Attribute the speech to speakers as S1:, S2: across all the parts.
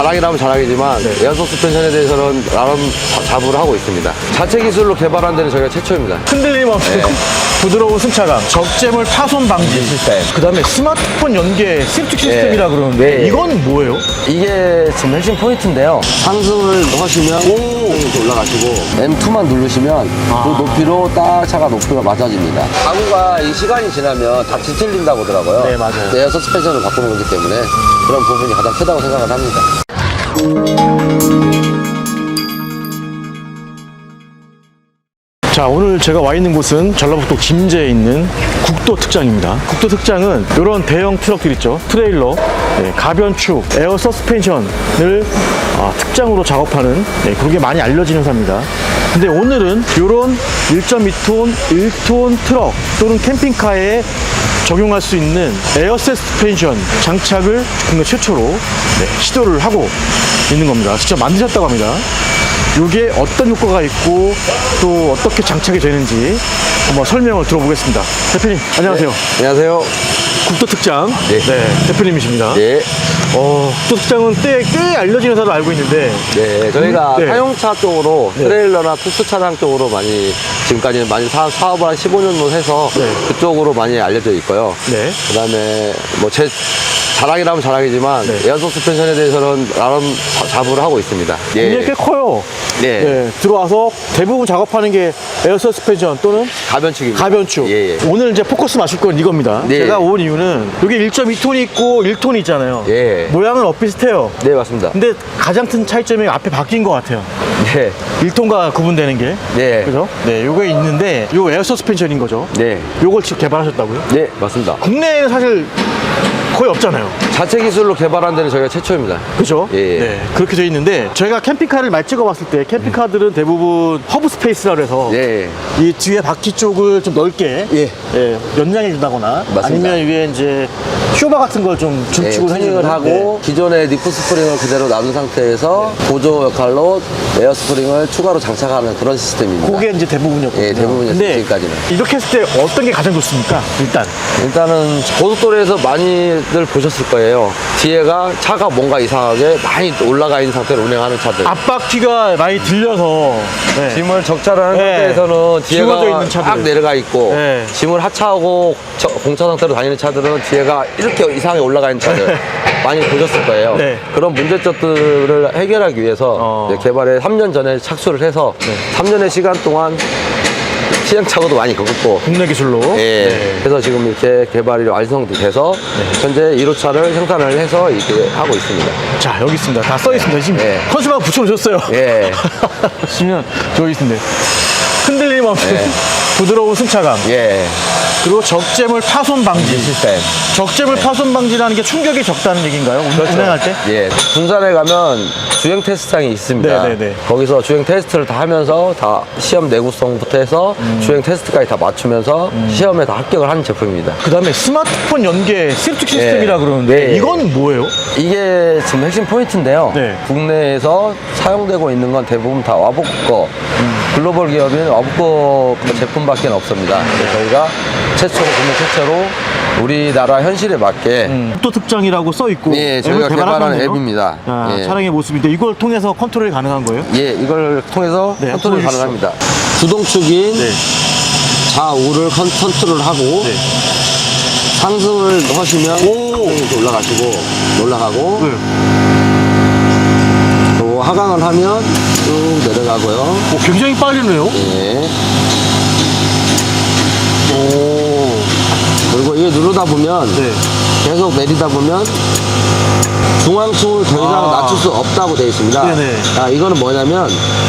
S1: 자랑이라면 자랑이지만
S2: 네.
S1: 에어 서스펜션에 대해서는 나름 자- 자부를 하고 있습니다. 자체 기술로 개발한 데는 저희가 최초입니다.
S2: 흔들림 없이
S1: 네.
S2: 부드러운 승차감, 적재물 파손 방지
S1: 시스템.
S2: 그 다음에 스마트폰 연계 시프트 시스템이라
S1: 네.
S2: 그러는데
S1: 네.
S2: 이건 뭐예요?
S1: 이게 지금 핵심 포인트인데요. 상승을 하시면 이렇게 올라가시고 M2만 누르시면
S2: 아.
S1: 그 높이로 딱 차가 높이가 맞아집니다. 가구가 이 시간이 지나면 다 뒤틀린다고 하더라고요.
S2: 네, 맞아요.
S1: 에어 서스펜션을 바꾸는 거기 때문에 그런 부분이 가장 크다고 생각을 합니다.
S2: 자 오늘 제가 와 있는 곳은 전라북도 김제에 있는 국도 특장입니다. 국도 특장은 이런 대형 트럭들 있죠. 트레일러, 네, 가변축, 에어 서스펜션을 아, 특장으로 작업하는 네, 그런 게 많이 알려진 회사입니다. 근데 오늘은 이런 1.2톤, 1톤 트럭 또는 캠핑카에 적용할 수 있는 에어 서스펜션 장착을 국내 최초로 네, 시도를 하고 있는 겁니다. 직접 만드셨다고 합니다. 이게 어떤 효과가 있고 또 어떻게 장착이 되는지 한번 설명을 들어보겠습니다. 대표님 안녕하세요.
S1: 안녕하세요.
S2: 국도 특장
S1: 네.
S2: 대표님이십니다.
S1: 예.
S2: 어, 국도 특장은 꽤, 꽤 알려진 회사로 알고 있는데
S1: 네, 저희가
S2: 네.
S1: 사용차 쪽으로
S2: 네.
S1: 트레일러나 투스 차량 쪽으로 많이 지금까지는 많이 사, 사업을 한 15년 정도 해서
S2: 네.
S1: 그쪽으로 많이 알려져 있고요.
S2: 네.
S1: 그 다음에 뭐 제 자랑이라면 자랑이지만
S2: 네.
S1: 에어 서스펜션에 대해서는 나름 자- 자부를 하고 있습니다.
S2: 굉장히 꽤 커요.
S1: 네.
S2: 네, 들어와서 대부분 작업하는 게 에어 서스펜션 또는
S1: 가변축입니다.
S2: 가변축.
S1: 예, 예.
S2: 오늘 이제 포커스 맞출 건 이겁니다.
S1: 네.
S2: 제가 온 이유는 여기 1.2톤이 있고 1톤이 있잖아요.
S1: 예.
S2: 모양은 엇비슷해요.
S1: 네, 맞습니다.
S2: 근데 가장 큰 차이점이 앞에 바뀐 것 같아요.
S1: 네.
S2: 1톤과 구분되는 게.
S1: 네.
S2: 그죠? 네, 요게 있는데, 요 에어 서스펜션인 거죠.
S1: 네.
S2: 요걸 직접 개발하셨다고요?
S1: 네, 맞습니다.
S2: 국내에는 사실 거의 없잖아요.
S1: 자체 기술로 개발한 데는 저희가 최초입니다.
S2: 그죠?
S1: 예, 예.
S2: 네. 그렇게 돼 있는데, 저희가 캠핑카를 많이 찍어봤을 때, 캠핑카들은 대부분 허브 스페이스라 그래서,
S1: 네.
S2: 이 뒤에 바퀴 쪽을 좀 넓게,
S1: 예.
S2: 예, 연장해 준다거나,
S1: 맞습니다.
S2: 아니면 위에 이제 쇼바 같은 걸좀
S1: 네,
S2: 중축을
S1: 튜닝을 하고 기존의 니프 스프링을 그대로 놔둔 상태에서 보조 역할로 에어 스프링을 추가로 장착하는 그런 시스템입니다.
S2: 그게 이제 대부분이었거든요.
S1: 예, 대부분이었어요,
S2: 근데
S1: 지금까지는.
S2: 이렇게 했을 때 어떤 게 가장 좋습니까? 일단.
S1: 일단은 고속도로에서 많이 들 보셨을 거예요. 뒤에가 차가 뭔가 이상하게 많이 올라가 있는 상태로 운행하는 차들.
S2: 앞바퀴가 많이 들려서 네.
S1: 짐을 적절한
S2: 네.
S1: 상태에서는 뒤에가
S2: 있는 차들.
S1: 딱 내려가 있고
S2: 네.
S1: 짐을 하차하고 저- 공차 상태로 다니는 차들은 뒤에가 이렇게 이상하게 올라가 있는 차들 많이 보셨을 거예요.
S2: 네.
S1: 그런 문제점들을 해결하기 위해서
S2: 어. 네.
S1: 개발에 3년 전에 착수를 해서 3년의 시간 동안 시행착오도 많이 겪었고
S2: 국내 기술로
S1: 예.
S2: 네.
S1: 그래서 지금 이렇게 개발이 완성돼서 현재 1호차를 생산을 해서 이렇게 하고 있습니다.
S2: 자 여기 있습니다 다 써 있습니다 지금
S1: 예.
S2: 컨셉만 붙여놓으셨어요
S1: 예.
S2: 지금 저기 있습니다 흔들림 없이
S1: 예.
S2: 부드러운 승차감
S1: 예.
S2: 그리고 적재물 파손 방지
S1: 시스템.
S2: 적재물 파손 방지라는 게 충격이 적다는 얘기인가요 운-
S1: 그렇죠.
S2: 운행할 때
S1: 예. 군산에 가면 주행 테스트장이 있습니다.
S2: 네 네 네.
S1: 거기서 주행 테스트를 다 하면서 다 시험 내구성부터 해서
S2: 음.
S1: 주행 테스트까지 다 맞추면서 시험에 다 합격을 하는 제품입니다.
S2: 그 다음에 스마트폰 연계 시프트 시스템이라
S1: 네.
S2: 그러는데
S1: 네.
S2: 이건 뭐예요?
S1: 이게 지금 핵심 포인트인데요.
S2: 네.
S1: 국내에서 사용되고 있는 건 대부분 다 와보코 거. 글로벌 기업인 그 제품밖에 없습니다. 그래서 저희가 최초로 국내 최초로 우리나라 현실에 맞게
S2: 또 특장이라고 써 있고
S1: 예, 저희가
S2: 앱을
S1: 개발한. 앱입니다.
S2: 자,
S1: 예.
S2: 차량의 모습인데 이걸 통해서 컨트롤이 가능한 거예요?
S1: 예, 이걸 통해서
S2: 네,
S1: 컨트롤이
S2: 보여주시죠.
S1: 가능합니다. 주동축인
S2: 네.
S1: 좌우를 컨, 컨트롤 하고
S2: 네.
S1: 상승을 하시면 이렇게 올라가시고 올라가고
S2: 네.
S1: 또 하강을 하면 쭉 내려가고요.
S2: 오, 굉장히 빠르네요.
S1: 예. 오. 그리고 이게 누르다 보면
S2: 네.
S1: 계속 내리다 보면 중앙층을 더 이상
S2: 아.
S1: 낮출 수 없다고 되어 있습니다.
S2: 네네.
S1: 아, 이거는 뭐냐면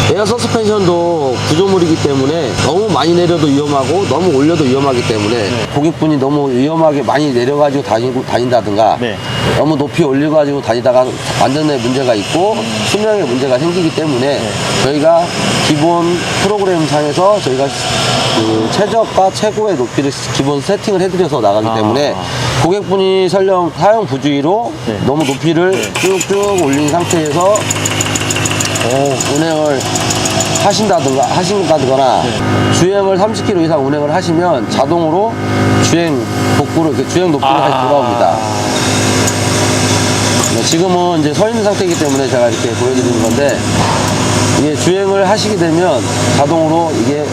S1: 에어 서스펜션도 구조물이기 때문에 너무 많이 내려도 위험하고 너무 올려도 위험하기 때문에
S2: 네.
S1: 고객분이 너무 위험하게 많이 내려가지고 다니고 다닌다든가
S2: 네.
S1: 너무 높이 올려가지고 다니다가 안전에 문제가 있고 수명에 문제가 생기기 때문에
S2: 네.
S1: 저희가 기본 프로그램 상에서 저희가 그 최저가 최고의 높이를 기본 세팅을 해드려서 나가기
S2: 아.
S1: 때문에 고객분이 설령 사용 부주의로
S2: 네.
S1: 너무 높이를 쭉쭉 올린 상태에서 어, 운행을 하신다든가 하신다거나
S2: 네.
S1: 주행을 30km 이상 운행을 하시면 자동으로 주행 복구를 그 주행 높이로 다시 돌아옵니다. 네, 지금은 이제 서 있는 상태이기 때문에 제가 이렇게 보여드리는 건데 이게 주행을 하시게 되면 자동으로 이게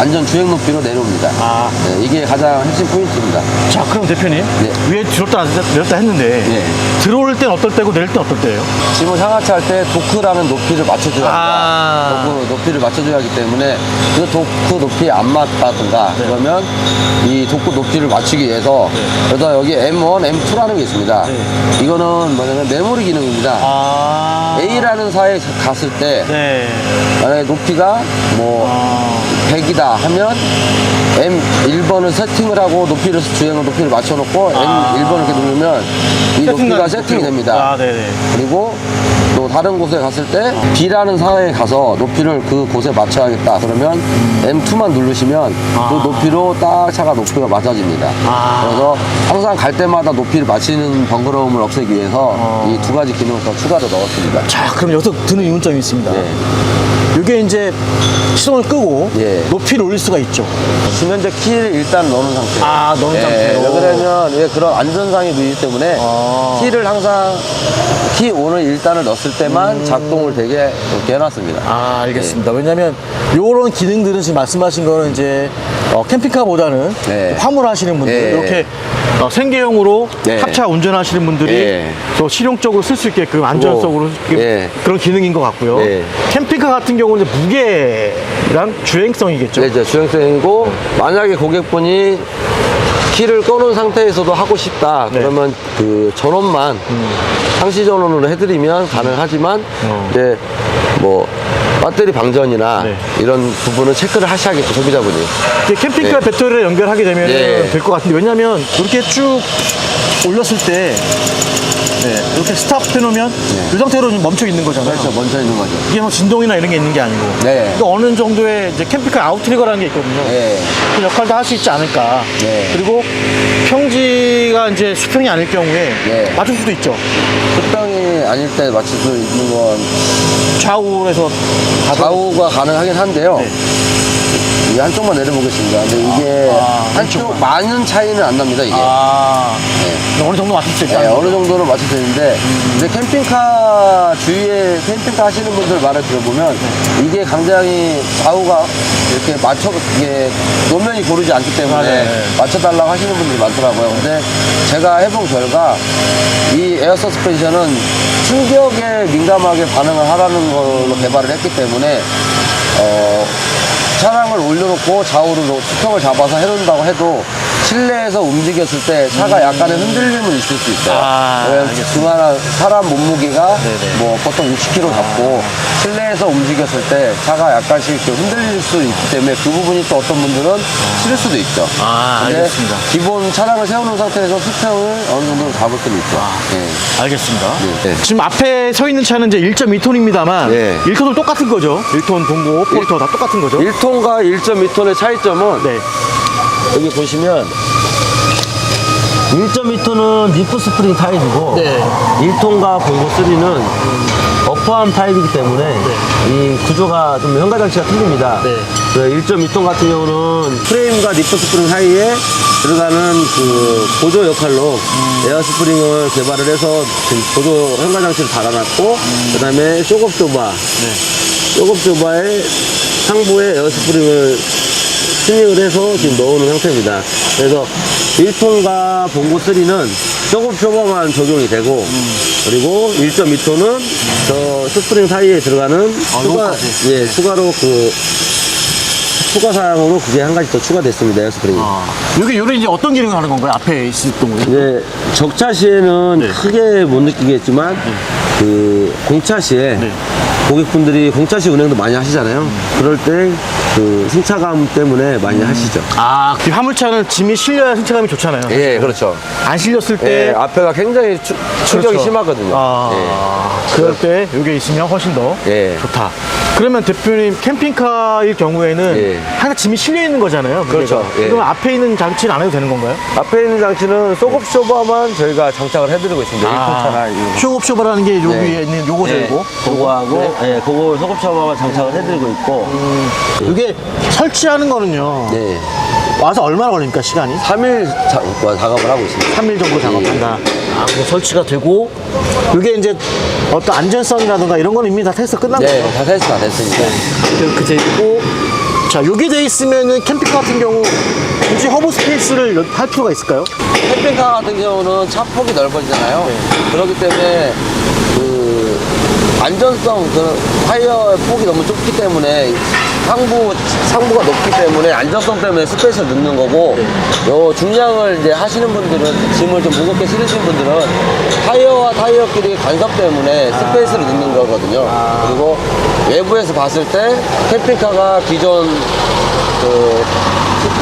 S1: 안전 주행 높이로 내려옵니다.
S2: 아.
S1: 네, 이게 가장 핵심 포인트입니다.
S2: 자, 그럼 대표님.
S1: 네.
S2: 위에 들었다 내렸다 했는데
S1: 네.
S2: 들어올 땐 어떨 때고 내릴 땐 어떨 때예요?
S1: 지금 상하차 할 때 도크라는 높이를 맞춰줘야 합니다.
S2: 아.
S1: 도크 높이를 맞춰줘야 하기 때문에 그 도크 높이에 안 맞다든가
S2: 네.
S1: 그러면 이 도크 높이를 맞추기 위해서 그래서 여기 M1, M2라는 게 있습니다. 이거는 뭐냐면 메모리 기능입니다.
S2: 네. 아.
S1: A라는 사에 갔을 때
S2: 네.
S1: 만약에 높이가 뭐
S2: 아.
S1: 100이다 하면 M1번을 세팅을 하고 높이를 주행을 높이를 맞춰놓고
S2: 아.
S1: M1번을 이렇게 누르면 이 높이가 세팅이 됩니다.
S2: 아, 네네.
S1: 그리고 또 다른 곳에 갔을 때 B라는 사회에 가서 높이를 그 곳에 맞춰야겠다. 그러면 M2만 누르시면
S2: 아.
S1: 그 높이로 딱 차가 높이가 맞아집니다.
S2: 아.
S1: 그래서 항상 갈 때마다 높이를 맞추는 번거로움을 없애기 위해서
S2: 어.
S1: 이두 가지 기능을 더 추가로 넣었습니다.
S2: 자, 그럼 여기서 드는 의문점이 있습니다.
S1: 네.
S2: 이게 이제 시동을 끄고
S1: 예.
S2: 높이를 올릴 수가 있죠.
S1: 지금 현재 키를 일단 넣는 상태예요.
S2: 아, 넣은 상태로.
S1: 왜 그러면 왜 그런 안전상의 이기 때문에
S2: 아.
S1: 키를 항상 키 오는 일단을 넣었을 때만 작동을 되게 이렇게 해놨습니다.
S2: 음. 아, 알겠습니다. 왜냐면 요런 기능들은 지금 말씀하신 거는 이제 어, 캠핑카보다는
S1: 네.
S2: 화물 하시는 분들
S1: 네.
S2: 이렇게 어, 생계형으로
S1: 네.
S2: 합차 운전하시는 분들이
S1: 네.
S2: 또 실용적으로 쓸 수 있게끔 안전적으로 이렇게
S1: 네.
S2: 그런 기능인 것 같고요.
S1: 네.
S2: 캠핑카 같은 경우는 이제 무게랑 주행성이겠죠.
S1: 네, 이제 주행성이고 만약에 고객분이 키를 꺼놓은 상태에서도 하고 싶다
S2: 네.
S1: 그러면 그 전원만 상시 전원으로 해드리면 가능하지만
S2: 어.
S1: 이제 뭐 배터리 방전이나
S2: 네.
S1: 이런 부분은 체크를 하셔야겠죠 소비자분이
S2: 이제 캠핑카
S1: 네.
S2: 배터리를 연결하게 되면
S1: 네.
S2: 될것 같은데 왜냐면 이렇게 쭉 올렸을 때 네, 이렇게 스탑 해놓으면 이 상태로 좀 멈춰 있는 거잖아요.
S1: 그렇죠 먼저 있는 거죠
S2: 이게 뭐 진동이나 이런 게 있는 게 아니고
S1: 네.
S2: 그러니까 어느 정도의 이제 캠핑카 아웃트리거라는 게 있거든요.
S1: 네.
S2: 그 역할도 할 수 있지 않을까.
S1: 네.
S2: 그리고 평지가 이제 수평이 아닐 경우에
S1: 네.
S2: 맞출 수도 있죠.
S1: 수평이 아닐 때 맞출 수 있는 건
S2: 좌우에서
S1: 좌우가 가능하긴 한데요.
S2: 네.
S1: 이 한쪽만 내려보겠습니다. 근데 이게
S2: 아,
S1: 한쪽 많은 차이는 안 납니다. 이게.
S2: 아
S1: 네.
S2: 어느 정도 맞출 수 있다.
S1: 네, 어느 정도는 맞출 수 있는데 근데 캠핑카 주위에 캠핑카 하시는 분들 말을 들어보면 이게 굉장히 좌우가 이렇게 맞춰 이게 노면이 고르지 않기 때문에
S2: 맞아요. 네.
S1: 맞춰달라고 하시는 분들이 많더라고요. 근데 제가 해본 결과 이 에어 서스펜션은 충격에 민감하게 반응을 하라는 걸로 개발을 했기 때문에 어, 차량을 올려놓고 좌우로 수평을 잡아서 해놓는다고 해도 실내에서 움직였을 때 차가 약간의 흔들림은 있을 수 있어요.
S2: 음. 아,
S1: 왜냐면 그만한 사람 몸무게가
S2: 네네.
S1: 뭐 보통 60kg 잡고 실내에서 움직였을 때 차가 약간씩 이렇게 흔들릴 수 있기 때문에 그 부분이 또 어떤 분들은 싫을 수도 있죠.
S2: 아,
S1: 근데
S2: 알겠습니다.
S1: 기본 차량을 세우는 상태에서 수평을 어느 정도 잡을 수는 있죠. 예.
S2: 알겠습니다.
S1: 네.
S2: 지금 앞에 서 있는 차는 이제 1.2톤입니다만
S1: 네.
S2: 1톤은 똑같은 거죠. 1톤 동고 포르터 다 똑같은 거죠.
S1: 1톤과 1.2톤의 차이점은
S2: 네.
S1: 여기 보시면 1.2톤은 리프 스프링 타입이고
S2: 네.
S1: 1톤과 공고 3는 어퍼암 타입이기 때문에 이 구조가 좀 현가 장치가 틀립니다.
S2: 네.
S1: 1.2톤 같은 경우는 프레임과 리프 스프링 사이에 들어가는 그 보조 역할로 에어 스프링을 개발을 해서 보조 현가 장치를 달아놨고 그다음에 쇼겁 조바 쇼겁 조바의 상부에 에어 스프링을 스닝을 해서 지금 넣어놓은 상태입니다. 그래서 1톤과 봉고 3는 조금 쇼버만 적용이 되고 그리고 1.2톤은 저 스프링 사이에 들어가는 추가,
S2: 요거까지.
S1: 예, 추가로 그 추가 사항으로 그게 한 가지 더 추가됐습니다. 에어스프링이.
S2: 여기 요런 이제 어떤 기능을 하는 건가요? 앞에 있을 동안.
S1: 이제 적차 시에는
S2: 네.
S1: 크게 못 느끼겠지만 그 공차 시에
S2: 네.
S1: 고객분들이 공차 시 운행도 많이 하시잖아요. 그럴 때 그 승차감 때문에 많이 하시죠.
S2: 아, 그 화물차는 짐이 실려야 승차감이 좋잖아요.
S1: 예, 그렇죠.
S2: 안 실렸을 때
S1: 예, 앞에가 굉장히 추, 충격이
S2: 그렇죠.
S1: 심하거든요.
S2: 아, 그럴 때 이게 있으면 훨씬 더
S1: 예.
S2: 좋다. 그러면 대표님 캠핑카일 경우에는
S1: 예.
S2: 항상 짐이 실려 있는 거잖아요. 무게가.
S1: 그렇죠. 예.
S2: 그럼 앞에 있는 장치는 안 해도 되는 건가요?
S1: 앞에 있는 장치는 소급 쇼버만 저희가 장착을 해드리고 있습니다.
S2: 아,
S1: 1톤차나 이런 거.
S2: 쇼업쇼버라는 게 여기
S1: 네.
S2: 있는 요거죠,
S1: 예,
S2: 이거.
S1: 그거하고, 예, 그거 소급 쇼버만 장착을 해드리고 있고,
S2: 이게 설치하는 거는요.
S1: 네.
S2: 와서 얼마나 걸립니까, 시간이?
S1: 3일 자, 작업을 하고 있습니다.
S2: 3일 정도 작업한다. 아, 뭐 설치가 되고 이게 이제 어떤 안전성이라든가 이런 거는 이미 다 테스트 끝난
S1: 네,
S2: 거죠.
S1: 다 테스트 다 됐으니까.
S2: 이렇게 돼 있고 자 여기 돼 있으면은 캠핑카 같은 경우 굳이 허브 스페이스를 할 필요가 있을까요?
S1: 캠핑카 같은 경우는 차 폭이 넓어지잖아요. 그렇기 때문에 그 안전성, 그 타이어의 폭이 너무 좁기 때문에 상부, 상부가 높기 때문에 안전성 때문에 스페이스를 넣는 거고 요 중량을 이제 하시는 분들은 짐을 좀 무겁게 실으신 분들은 타이어와 타이어끼리 간섭 때문에 스페이스를 넣는 거거든요. 그리고 외부에서 봤을 때 캠핑카가 기존 그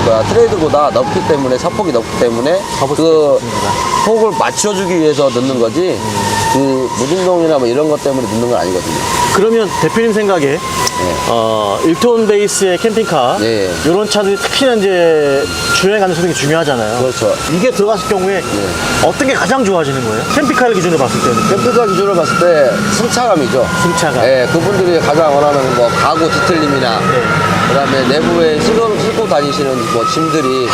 S1: 뭐야, 트레이드보다 넓기 때문에 차폭이 넓기 때문에 그 폭을 맞춰주기 위해서 넣는 거지 그 무진동이나 뭐 이런 것 때문에 넣는 건 아니거든요.
S2: 그러면 대표님 생각에 어, 1톤 베이스의 캠핑카
S1: 예.
S2: 이런 차들이 특히나 이제 주행 가능성이 중요하잖아요.
S1: 그렇죠.
S2: 이게 들어갔을 경우에 어떤 게 가장 좋아지는 거예요? 캠핑카를 기준으로 봤을 때는
S1: 캠핑카 기준으로 봤을 때 승차감이죠.
S2: 승차감.
S1: 예, 그분들이 가장 원하는 뭐 가구 뒤틀림이나 그다음에 내부에 실고, 실고 다니시는 뭐 짐들이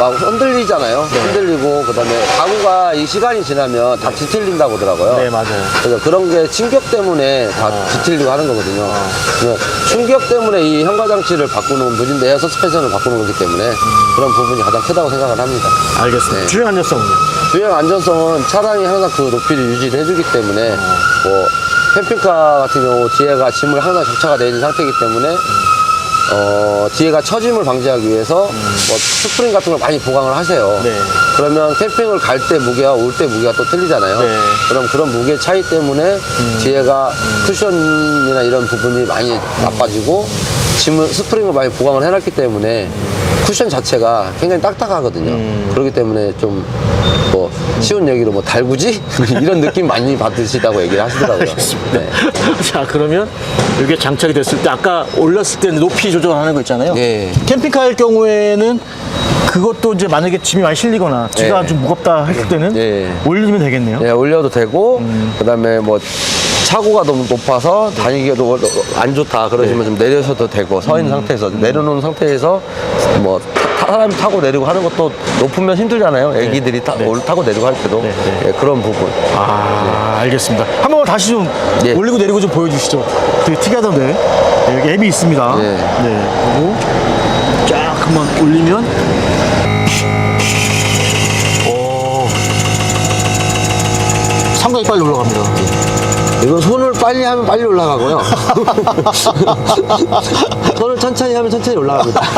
S1: 막 흔들리잖아요. 흔들리고 그다음에 가구가 이 시간이 지나면 다 뒤틀린다고 하더라고요.
S2: 네, 맞아요.
S1: 그래서 그런 게 충격 때문에 다 뒤틀리고 하는 거거든요. 그래서 충격 때문에 이 현가장치를 바꾸는 무진 에어 서스펜션을 바꾸는 거기 때문에 그런 부분이 가장 크다고 생각을 합니다.
S2: 알겠습니다.
S1: 네.
S2: 주행 안전성은요?
S1: 주행 안전성은 차량이 항상 그 높이를 유지를 해주기 때문에 뭐 캠핑카 같은 경우 뒤에가 짐을 항상 적차가 되어 있는 상태이기 때문에 어 뒤에가 처짐을 방지하기 위해서 뭐 스프링 같은 걸 많이 보강을 하세요.
S2: 네.
S1: 그러면 캠핑을 갈 때 무게와 올 때 무게가 또 틀리잖아요.
S2: 네.
S1: 그럼 그런 무게 차이 때문에 뒤에가 쿠션이나 이런 부분이 많이 나빠지고 짐을 스프링을 많이 보강을 해놨기 때문에 쿠션 자체가 굉장히 딱딱하거든요. 그렇기 때문에 좀뭐 쉬운 얘기로 뭐 달구지 이런 느낌 많이 받으시다고 얘기를 하시더라고요. 네.
S2: 자 그러면 이게 장착이 됐을 때 아까 올렸을 때는 높이 조절하는 거 있잖아요.
S1: 예.
S2: 캠핑카일 경우에는 그것도 이제 만약에 짐이 많이 실리거나
S1: 예.
S2: 좀 무겁다 했을 때는
S1: 예.
S2: 올리면 되겠네요.
S1: 예, 올려도 되고 그다음에 뭐 차고가 너무 높아서 다니기에도 안 좋다 그러시면 좀 내려셔도 되고 서 있는 상태에서 내려놓은 상태에서 뭐 타- 사람이 타고 내리고 하는 것도 높으면 힘들잖아요. 애기들이 타, 올- 타고 내리고 할 때도
S2: 네, 네.
S1: 예, 그런 부분.
S2: 아 알겠습니다. 한 번만 다시 좀
S1: 예.
S2: 올리고 내리고 좀 보여주시죠. 되게 특이하던데 네, 여기 앱이 있습니다.
S1: 예.
S2: 네 그리고 쫙 한번 올리면 오 상당히 빨리 올라갑니다.
S1: 이건 손을 빨리 하면 빨리 올라가고요. 손을 천천히 하면 천천히 올라갑니다.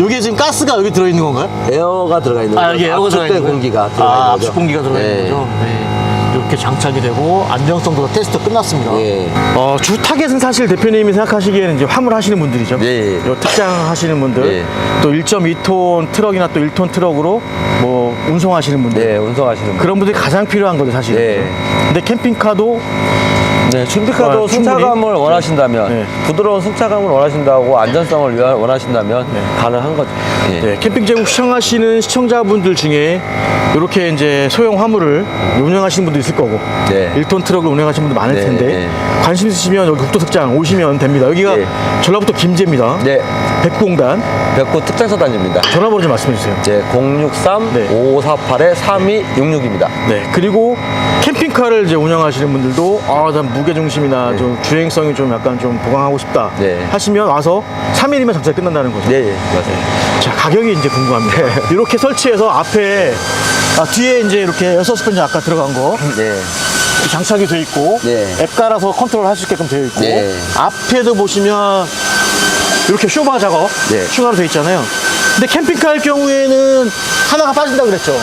S2: 여기 지금 가스가 여기 들어있는 건가요?
S1: 에어가 들어가 있는
S2: 아,
S1: 거죠.
S2: 여기 에어가 들어가 있는
S1: 공기가 들어가
S2: 아,
S1: 있는 거죠.
S2: 압축 공기가 들어가 있는
S1: 네.
S2: 거죠. 네. 이렇게 장착이 되고 안정성도 다 테스트 끝났습니다.
S1: 예.
S2: 어, 주 타겟은 사실 대표님이 생각하시기에는 이제 화물 하시는 분들이죠.
S1: 예.
S2: 요 특장 하시는 분들,
S1: 예.
S2: 또 1.2톤 트럭이나 또 1톤 트럭으로 뭐 운송하시는 분들.
S1: 네, 운송하시는 분.
S2: 그런 분들이 가장 필요한 거죠, 사실.
S1: 네.
S2: 근데 캠핑카도
S1: 네,
S2: 아, 충분히?
S1: 승차감을 원하신다면,
S2: 네.
S1: 부드러운 승차감을 원하신다고 안전성을 위하- 원하신다면 가능한 거죠. 예.
S2: 네, 캠핑 제국 시청하시는 시청자분들 중에 이렇게 이제 소형 화물을 운영하시는 분도 있을 거고
S1: 네.
S2: 1톤 트럭을 운영하시는 분도 많을
S1: 네,
S2: 텐데
S1: 네.
S2: 관심 있으시면 여기 국도특장 오시면 됩니다. 여기가
S1: 네.
S2: 전라북도 김제입니다.
S1: 네,
S2: 백공단
S1: 백구 특장서 단지입니다.
S2: 전화번호 좀 말씀해 주세요.
S1: 네, 063-5548-3266입니다.
S2: 네, 그리고 캠핑카를 이제 운영하시는 분들도 아, 난 무게 중심이나 좀 주행성이 좀 약간 좀 보강하고 싶다
S1: 네.
S2: 하시면 와서 3일이면 장착 끝난다는 거죠.
S1: 네, 맞아요.
S2: 자 가격이 이제 궁금합니다. 이렇게 설치해서 앞에 아, 뒤에 이제 이렇게 여섯 스펀지 아까 들어간 거
S1: 네.
S2: 장착이 돼 있고
S1: 네.
S2: 앱 깔아서 컨트롤 할 수 있게끔 되어 있고
S1: 네.
S2: 앞에도 보시면 이렇게 쇼바 작업
S1: 네.
S2: 추가로 되어 있잖아요. 근데 캠핑카일 경우에는 하나가 빠진다 그랬죠.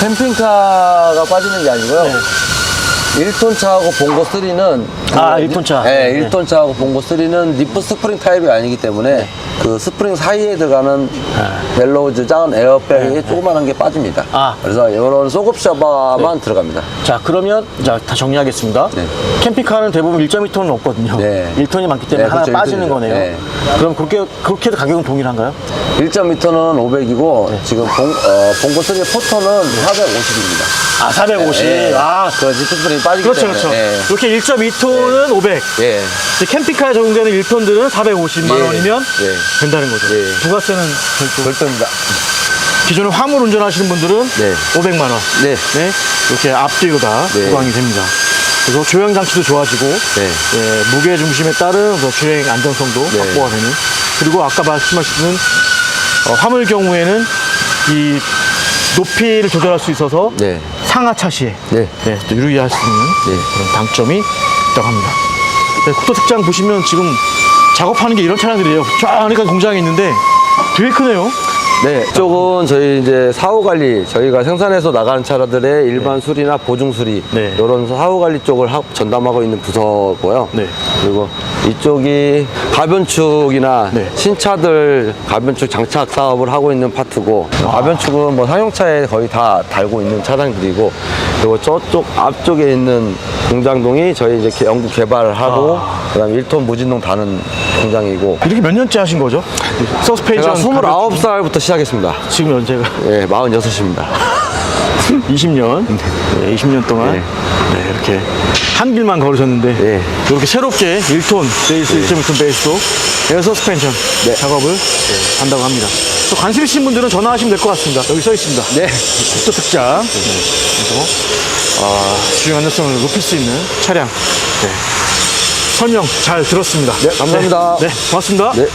S1: 캠핑카가 빠지는 게 아니고요.
S2: 네.
S1: 1톤 차하고 봉고 3는
S2: 아, 1톤 차.
S1: 네,
S2: 네.
S1: 1톤 차하고 봉고 3는 니프 스프링 타입이 아니기 때문에 그 스프링 사이에 들어가는 벨로우즈 작은 에어백이 조그만한 게 빠집니다.
S2: 네. 아.
S1: 그래서 이런 소급 셔버만 들어갑니다.
S2: 자 그러면 자 다 정리하겠습니다.
S1: 네.
S2: 캠핑카는 대부분 1.2톤은 없거든요.
S1: 네.
S2: 1톤이 많기 때문에
S1: 네,
S2: 하나
S1: 그렇죠.
S2: 빠지는
S1: 1톤이죠.
S2: 거네요.
S1: 네.
S2: 그럼 그렇게 그렇게도 가격은 동일한가요?
S1: 1.2톤은 500이고
S2: 네.
S1: 지금 봉, 어, 봉고 3의 포톤은 450입니다.
S2: 아 450. 아
S1: 그 스프링이 빠지기
S2: 그렇죠
S1: 때문에.
S2: 그렇죠.
S1: 예.
S2: 이렇게 1.2톤은 500.
S1: 예.
S2: 이제 캠핑카에 적용되는 1톤들은 450만
S1: 예.
S2: 원이면
S1: 예.
S2: 된다는 거죠.
S1: 예.
S2: 부가세는 별도.
S1: 별도입니다.
S2: 기존에 화물 운전하시는 분들은
S1: 네.
S2: 500만 원.
S1: 네.
S2: 네, 이렇게 앞뒤로 다
S1: 네.
S2: 보강이 됩니다. 그래서 조향 장치도 좋아지고
S1: 네.
S2: 예, 무게 중심에 따른 그 주행 안정성도
S1: 네.
S2: 확보가 되는. 그리고 아까 말씀하신 어, 화물 경우에는 이 높이를 조절할 수 있어서
S1: 네.
S2: 상하 차 시에
S1: 네.
S2: 네, 또 유리할 수 있는
S1: 네.
S2: 그런 장점이 있다고 합니다. 네, 국도 특장 보시면 지금 작업하는 게 이런 차량들이에요. 쫙 하니까 공장이 있는데 되게 크네요.
S1: 네, 이쪽은 저희 이제 사후 관리, 저희가 생산해서 나가는 차량들의 일반 수리나 보증 수리,
S2: 네.
S1: 이런 사후 관리 쪽을 하- 전담하고 있는 부서고요.
S2: 네.
S1: 그리고 이쪽이 가변축이나
S2: 네.
S1: 신차들 가변축 장착 사업을 하고 있는 파트고, 가변축은 뭐 상용차에 거의 다 달고 있는 차량들이고, 그리고 저쪽 앞쪽에 있는 공장동이 저희 이제 개- 연구 개발을 하고, 그다음에 1톤 무진동 다는 공장이고,
S2: 이렇게 몇 년째 하신 거죠? 서스펜션
S1: 제가 29살부터 시작했습니다.
S2: 지금 연세가
S1: 예, 46입니다.
S2: 20년, 네, 20년 동안
S1: 네.
S2: 네, 이렇게 한 길만 걸으셨는데
S1: 네.
S2: 이렇게 새롭게 1톤 베이스, 1.1톤 베이스로 에어 서스펜션
S1: 네.
S2: 작업을 한다고 합니다. 또 관심 있으신 분들은 전화하시면 될 것 같습니다. 여기 써 있습니다.
S1: 네.
S2: 국도 특장. 네. 그래서 아, 주행 안전성을 높일 수 있는 차량. 네. 설명 잘 들었습니다.
S1: 네, 감사합니다.
S2: 네, 네, 고맙습니다.
S1: 네.